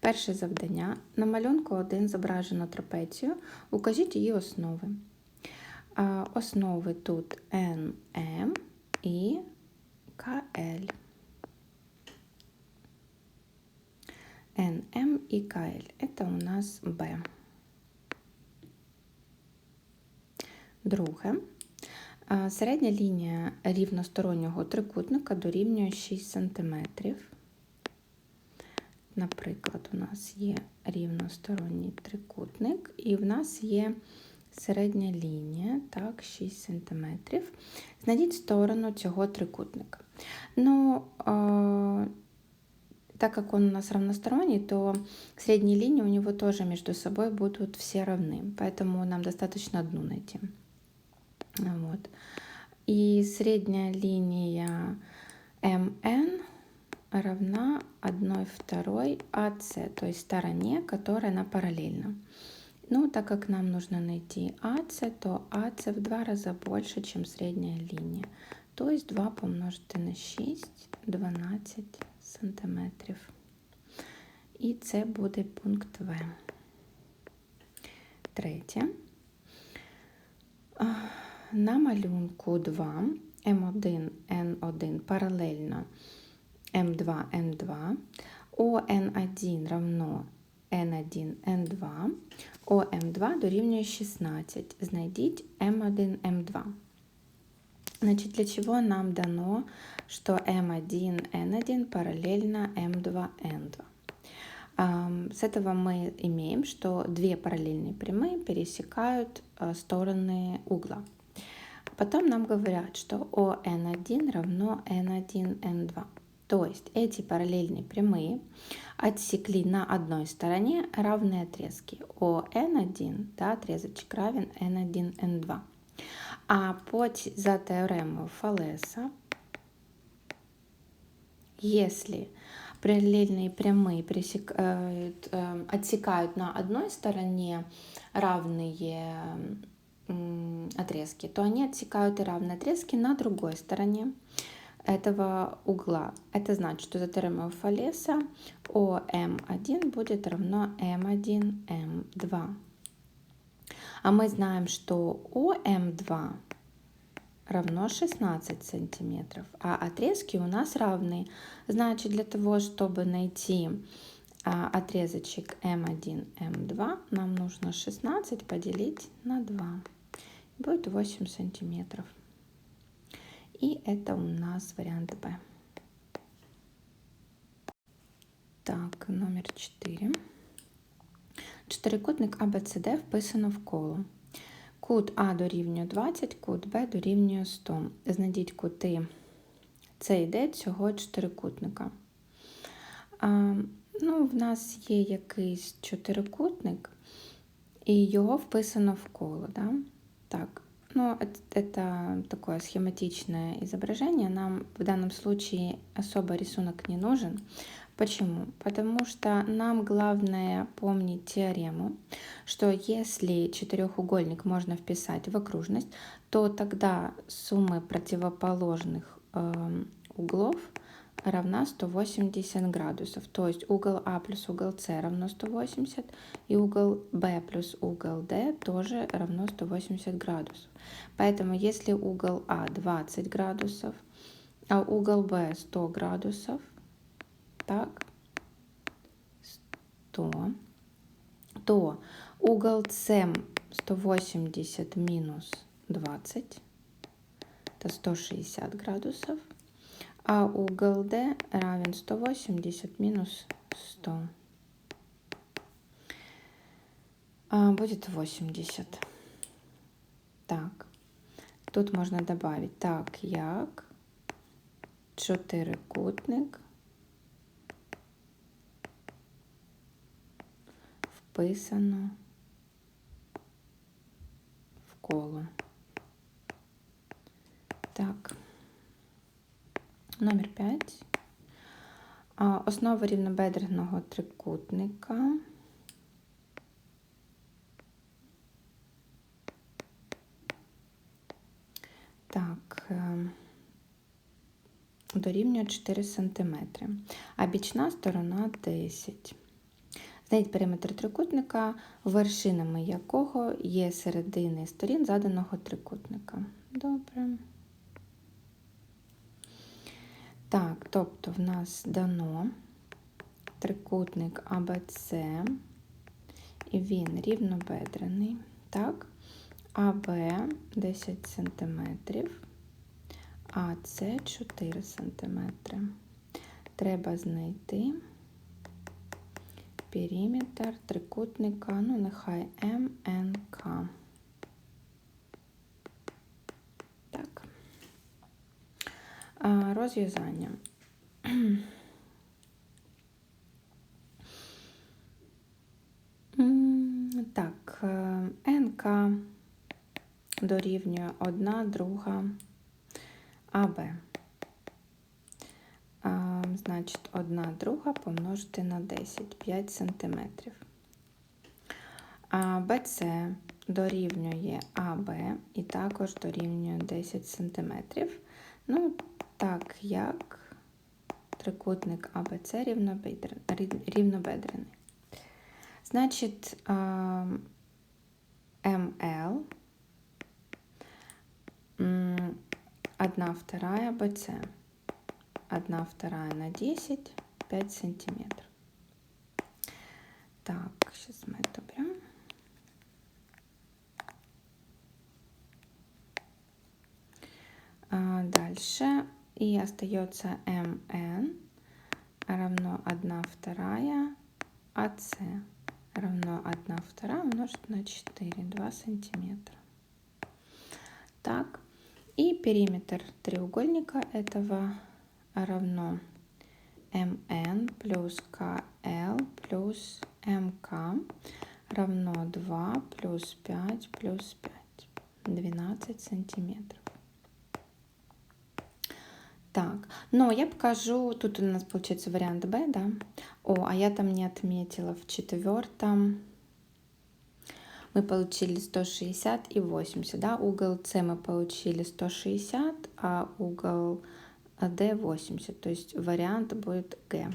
Перше завдання. На малюнку 1 зображено трапецію. Укажіть її основи. Основи тут НМ і КЛ. НМ и КЛ. Это у нас Б. Друге. Середня лінія рівностороннього трикутника дорівнює 6 см. Наприклад, у нас є рівносторонній трикутник, і в нас є середня лінія, так, 6 см. Знайдіть сторону цього трикутника. Ну, а, так как он у нас равносторонний, то средние линии у него тоже между собой будут все равны, поэтому нам достаточно одну найти. Вот. И средняя линия МН равна 1 второй АС, то есть стороне, которая она параллельна. Ну, так как нам нужно найти АС, то АС в два раза больше, чем средняя линия. То есть 2 помножити на 6, 12 сантиметрів. І це буде пункт В. Третє. На малюнку 2 М1, Н1 паралельно М2, Н2. ОН1 равно N1, N2. ОМ2 дорівнює 16. Знайдіть М1, М2. Значит, для чего нам дано, что М1, N1 параллельно М2, N2? С этого мы имеем, что две параллельные прямые пересекают э, стороны угла. Потом нам говорят, что ОН1 равно N1, N2. То есть эти параллельные прямые отсекли на одной стороне равные отрезки. ОН1, да, отрезочек равен N1, N2. А потім за теоремою Фалеса, если параллельные прямые пресекают, э, отсекают на одной стороне равные отрезки, то они отсекают и равные отрезки на другой стороне этого угла. Это значит, что за теоремой Фалеса ОМ1 будет равно М1, М2. А мы знаем, что ОМ2 равно 16 сантиметров, а отрезки у нас равны. Значит, для того, чтобы найти а, отрезочек М1, М2, нам нужно 16 поделить на 2. Будет 8 сантиметров. И это у нас вариант Б. Так, номер 4. Чотирикутник ABCD вписано в коло. Кут А дорівнює 20, кут Б дорівнює 100. Знайдіть кути і Д цього чотирикутника. А, ну, В нас є якийсь чотирикутник, і його вписано в коло. Да? Так, ну, это такое схематичное изображение. Нам в данном случае особо рисунок не нужен. Почему? Потому что нам главное помнить теорему, что если четырехугольник можно вписать в окружность, то тогда суммы противоположных э, углов равна 180 градусов. То есть угол А плюс угол С равно 180, и угол Б плюс угол Д тоже равно 180 градусов. Поэтому если угол А 20 градусов, а угол Б 100 градусов – так, 100, то угол С 180 минус 20, это 160 градусов, а угол D равен 180 минус 100. А, будет 80. Так, тут можно добавить так, як чотирикутник вписано в коло. Так, номер 5. Основа рівнобедреного трикутника. Так, е, дорівнює 4 см, а бічна сторона 10 Знайдіть периметр трикутника, вершинами якого є середини сторін заданого трикутника. Добре. Так, тобто в нас дано трикутник АБЦ, і він рівнобедрений. Так, АБ 10 см, АЦ 4 см. Треба знайти периметр трикутника, ну, нехай МНК. Так. А, Розв'язання. Так, е, НК дорівнює 1, друга АБ. Значить, 1 друга помножити на 10, 5 см. А БЦ дорівнює АБ і також дорівнює 10 см. Ну, так як трикутник АБЦ рівнобедрений. Значит, МЛ, 1 вторая БЦ, 1 вторая на 10, 5 сантиметров. Так, сейчас мы это берем. Дальше и остается МН равно 1 вторая АС равно 1 вторая умножить на 4, 2 сантиметра. Так, и периметр треугольника этого равно МН плюс КЛ плюс МК равно 2 плюс 5 плюс 5, 12 сантиметров. Так, но я покажу, тут у нас получается вариант Б, да? О, а я там не отметила в четвертом. Мы получили 160 и 80, да? Угол С мы получили 160, а угол D 80, то есть вариант будет Г.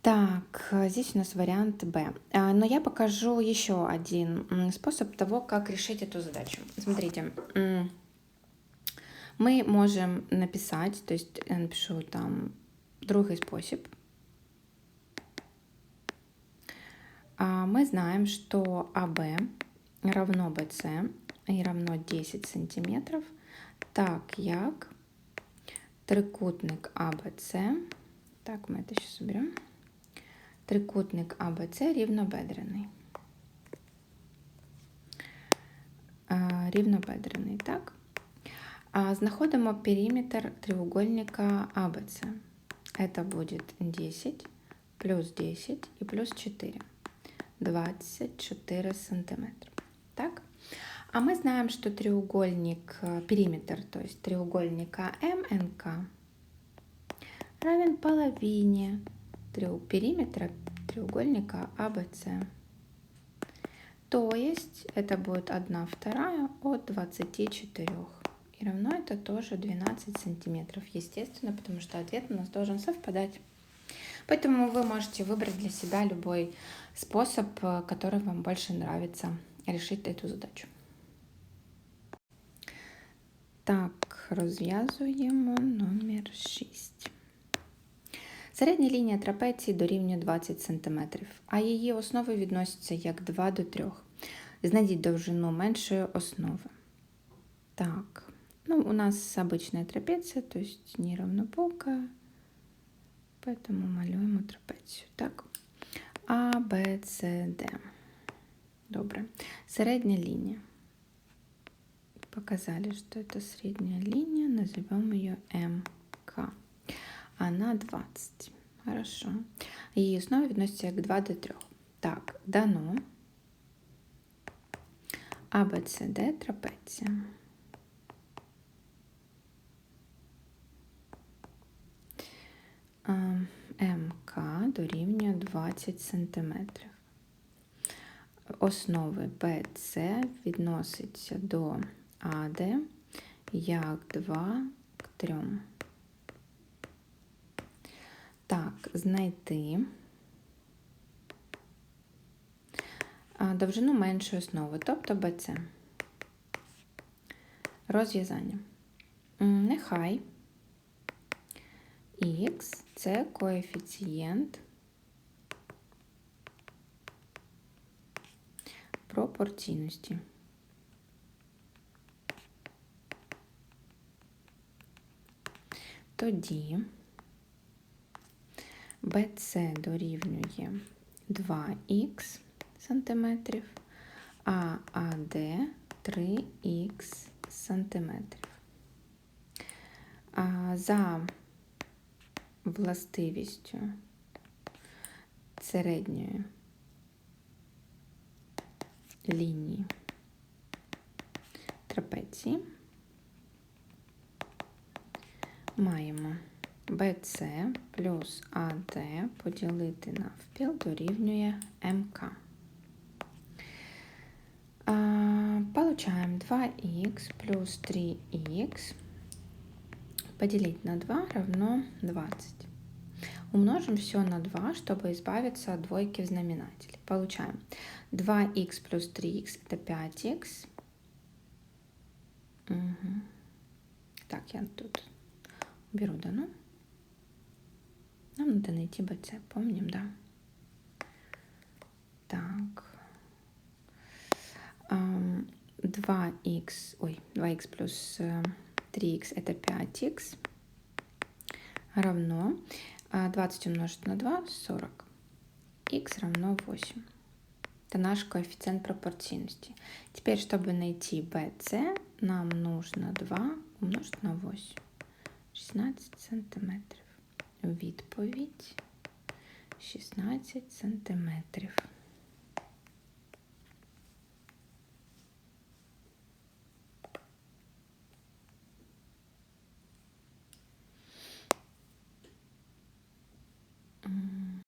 Так, здесь у нас вариант Б. А, но я покажу еще один способ того, как решить эту задачу. Смотрите, мы можем написать, то есть я напишу там другий спосіб. Мы знаем, что АБ равно БС и равно 10 сантиметров, так як трикутник АБЦ, так, мы это сейчас уберем, трикутник АБЦ рівнобедрений. Рівнобедрений, так? Знаходимо периметр треугольника АБЦ. Это будет 10 плюс 10 и плюс 4. 24 сантиметра. Так? А мы знаем, что треугольник, э, периметр, то есть треугольника МНК равен половине периметра треугольника АБЦ. То есть это будет 1 вторая от 24. И равно это тоже 12 сантиметров, естественно, потому что ответ у нас должен совпадать. Поэтому вы можете выбрать для себя любой способ, э, который вам больше нравится решить эту задачу. Так, розв'язуємо номер 6. Середня лінія трапеції дорівнює 20 см, а її основи відносяться як 2 до 3. Знайдіть довжину меншої основи. Так, ну, у нас обычная трапеция, то есть неравнополка, поэтому малюємо трапецію. Так, А, Б, С, Д. Добре. Средняя линия. Показали, что это средняя линия. Назовем ее МК. Она 20. Хорошо. Її основа відноситься як 2 до 3. Так, дано. АБЦД трапеція. МК дорівнює 20 см. Основи БЦ відноситься до АД як 2 к 3. Так, знайти довжину меншої основи, тобто BC. Розв'язання. Нехай х це коефіцієнт пропорційності. Тоді BC дорівнює 2х сантиметрів, а АД 3х сантиметрів. За властивістю середньої лінії трапеції маємо BC плюс AD поділити навпіл дорівнює МК. А, Получаем 2х плюс 3х поделить на 2 равно 20. Умножим все на 2, чтобы избавиться от двойки в знаменателе. Получаем 2х плюс 3х это 5х. Угу. Так, я тут беру дано. Нам надо найти BC, помним, да? Так. 2х, ой, 2х плюс 3х это 5х равно 20 умножить на 2 40. х равно 8. Это наш коэффициент пропорционности. Теперь, чтобы найти BC, нам нужно 2 умножить на 8. 16 сантиметрів. Відповідь 16 сантиметрів.